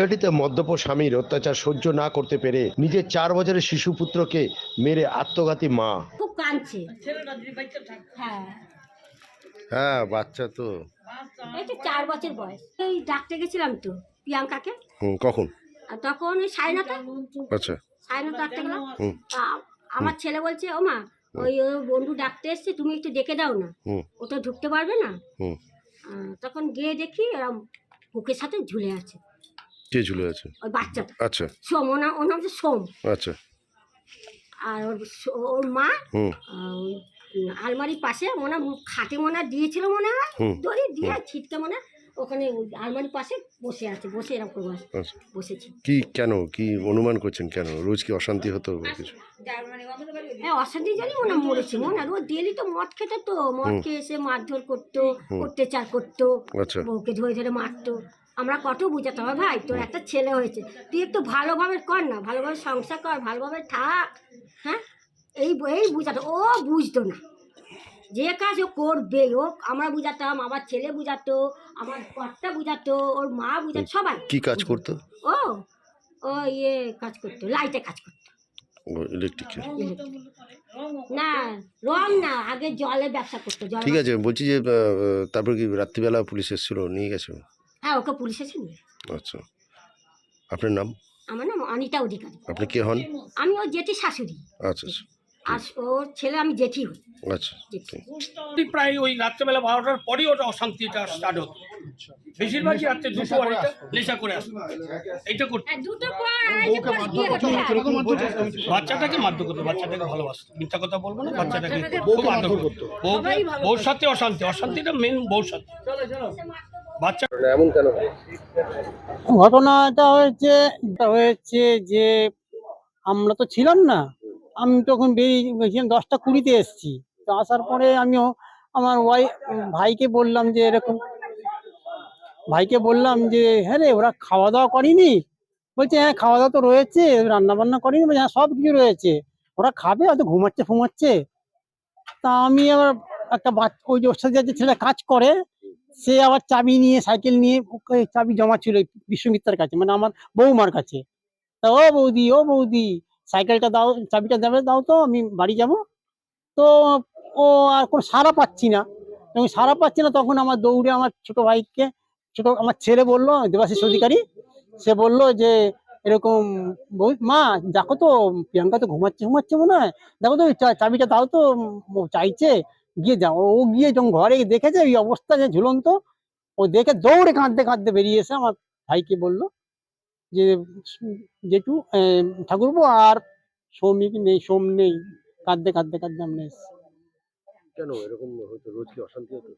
মদ্যপ স্বামীর অত্যাচার সহ্য না করতে পেরে নিজের চার বছরের শিশু পুত্রকে মেরে আত্মঘাতী মা। খুব কাঁদছে। হ্যাঁ। হ্যাঁ বাচ্চা তো। এই তো চার বছর বয়স। এই ডাকতে গেছিলাম তো প্রিয়াঙ্কাকে। হুম কখন? আর তখন ওই সাড়ে নটা আচ্ছা সাড়ে নটা ডাকতে গেলাম হুম। তা আমার ছেলে বলছে ও মা ওই ওর বন্ধু ডাকতে এসছে তুমি একটু ডেকে দাও না। হুম। ও তো ঢুকতে পারবে না। হুম। আহ, তখন গিয়ে দেখি এরম বুকের সাথে ঝুলে আছে। কে ঝুলে আছে? ওই বাচ্চাটা আচ্ছা। সোম ওর নাম ওর নাম হচ্ছে সোম। আচ্ছা। আর ওর স- ওর মা হুম। আহ, আলমারির পাশে মনে হয় খাটে মনে হয় দিয়েছিল মনে হয়। হুম। দড়ি দিয়ে ছিটকে মনে হয় ওখানে ওই আলমারির পাশে বসে আছে বসে এরকম করে বসে- আচ্ছা। বসেছি। কি কেন কি অনুমান করছেন কেন? রোজ কি অশান্তি হতো বা কিছু? হ্যাঁ অশান্তি জানি মনে হয় মরেছে মনে হয়। ও ডেলি তো মদ খেতে তো মদ খেয়ে এসে মারধর করতো অত্যাচার করতো আচ্ছা। বউকে ধরে ধরে মারতো। আমরা কত বুঝাতে হবে ভাই তোর একটা ছেলে হয়েছে তুই একটু ভালোভাবে কর না ভালোভাবে সংসার কর ভালোভাবে থাক হ্যাঁ? এই এই বুঝাতো ও বুঝতো না। যে কাজ ও করবে ও আমরা বুঝাতাম আমার ছেলে বুঝাতো আমার কর্তা বুঝাতো ওর মা বুঝাতো সবাই। কি কাজ করতো? ও ও ইয়ে কাজ করতো লাইটে কাজ করতো। ইলেকট্রিক না রং না আগে জলে ব্যবসা করতো জল ঠিক আছে বলছি যে আহ, তারপর কি রাত্রিবেলা পুলিশ এসেছিল নিয়ে গেছে? হ্যাঁ ওকে পুলিশ এসে নিয়ে আচ্ছা। আপনার নাম? আমার নাম অনিতা অধিকারী। আপনি কে হন? আমি ওর জেঠি শাশুড়ি। আচ্ছা আচ্ছা। আর ওর ছেলে আমি জেঠি হই। আচ্ছা ঠিক। প্রায় ওই রাত্রেবেলা বারোটার পরেই ওটা অশান্তিটা স্টার্ট হতো। বেশিরভাগই রাত্রে দুটো আড়াইটা নেশা করে আসতো। করতো। বিয়ে হতো। বাচ্চাটাকে মারধর করতো বাচ্চাটাকে ভালোবাসতো। মিথ্যা কথা বলব না বাচ্চাটাকে খুব করতো। বউ বউর সাথে অশান্তি। অশান্তিটা মেন বউর সাথে। বাচ্চা এমন কেন ঘটনাটা হয়েছে এটা হয়েছে যে আমরা তো ছিলাম না। আমি তখন বেরিয়ে গেছিলাম দশটা কুড়িতে এসেছি। তো আসার পরে আমিও আমার ওয়াই ভাইকে বললাম যে এরকম ভাইকে বললাম যে হ্যাঁ রে, ওরা খাওয়া দাওয়া করেনি? বলছে হ্যাঁ খাওয়া দাওয়া তো রয়েছে রান্না বান্না করেনি, বলছে হ্যাঁ সব কিছু রয়েছে। ওরা খাবে, হয়তো ঘুমাচ্ছে ফুমাচ্ছে তা আমি আবার একটা বাচ্চা ওই যে ওর সাথে যে ছেলে কাজ করে, সে আবার চাবি নিয়ে, সাইকেল নিয়ে চাবি জমা ছিল বিশ্বমিত্রার কাছে মানে আমার বৌমার কাছে। তা ও বৌদি ও বৌদি, সাইকেলটা দাও, চাবিটা দেবে, দাও তো, আমি বাড়ি যাব। তো ও আর কোনো সারা পাচ্ছি না। যখন সারা পাচ্ছি না, তখন আমার দৌড়ে আমার ছোট ভাইকে আমার ছেলে বলল দেবাশিস অধিকারী সে বলল যে এরকম মা দেখো তো প্রিয়াঙ্কা তো ঘুমাচ্ছে ঘুমাচ্ছে মনে হয়। দেখো তো চাবিটা দাও তো চাইছে গিয়ে যাও। ও গিয়ে যখন ঘরে দেখেছে ওই অবস্থা যে ঝুলন্ত ও দেখে দৌড়ে কাঁদতে কাঁদতে বেরিয়ে এসে আমার ভাইকে বলল যে জেঠু আহ, ঠাকুরপো আর সৌমিক নেই সোম নেই। কাঁদতে কাঁদতে কাঁদতে আমরা এসেছি। কেন? এরকম রোজ কি অশান্তি হতো?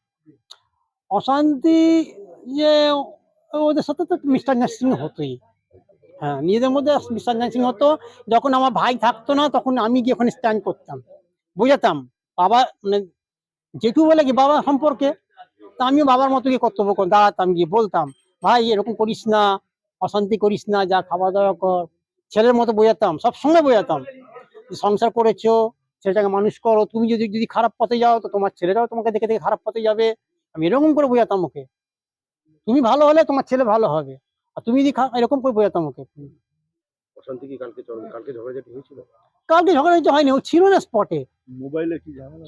অশান্তি যে ওদের সাথে তো মিস্টার নার্সিং হতোই। হ্যাঁ নিজেদের মধ্যে মিস্টার নার্সিং হতো, যখন আমার ভাই থাকতো না, তখন আমি গিয়ে ওখানে স্ট্যান্ড করতাম। বোঝাতাম, বাবা মানে জেঠু বলে কি বাবা সম্পর্কে? তা আমিও বাবার মতো গিয়ে কর্তব্য কর, দাঁড়াতাম, গিয়ে বলতাম, ভাই, এরকম করিস না, অশান্তি করিস না, যা খাওয়া দাওয়া কর। ছেলের মতো বোঝাতাম সব সঙ্গে বোঝাতাম সংসার করেছ, ছেলেটাকে মানুষ করো, তুমি যদি যদি খারাপ পথে যাও, তো তোমার ছেলেরাও তোমাকে দেখে দেখে খারাপ পথে যাবে। আমি এরকম করে বোঝাতাম ওকে। তুমি ভালো হলে তোমার ছেলে ভালো হবে। আর তুমি যদি এরকম করে বোঝাতাম ওকে। অশান্তি কি কালকে চল কালকে ঝগড়াঝাটি হয়েছিল? কালকে ঝগড়া হয়নি ও ছিল না স্পটে মোবাইলে কি ঝামেলা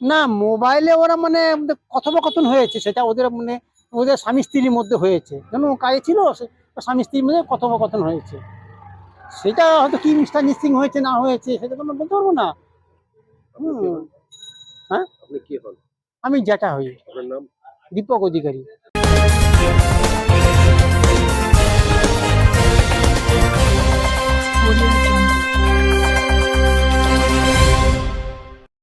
না মোবাইলে ওরা মানে কথোপকথন হয়েছে সেটা ওদের মানে ওদের স্বামী স্ত্রীর মধ্যে হয়েছে। কেন ও কাজে ছিল স্বামী স্ত্রীর মধ্যে কথোপকথন হয়েছে। সেটা হয়তো কি মিস্টার নিস্টিং হয়েছে না হয়েছে সেটা তো আমরা বলতে পারব না। হুম, আপনি কি হন? আমি যেটা হই। আপনার নাম? দীপক অধিকারী।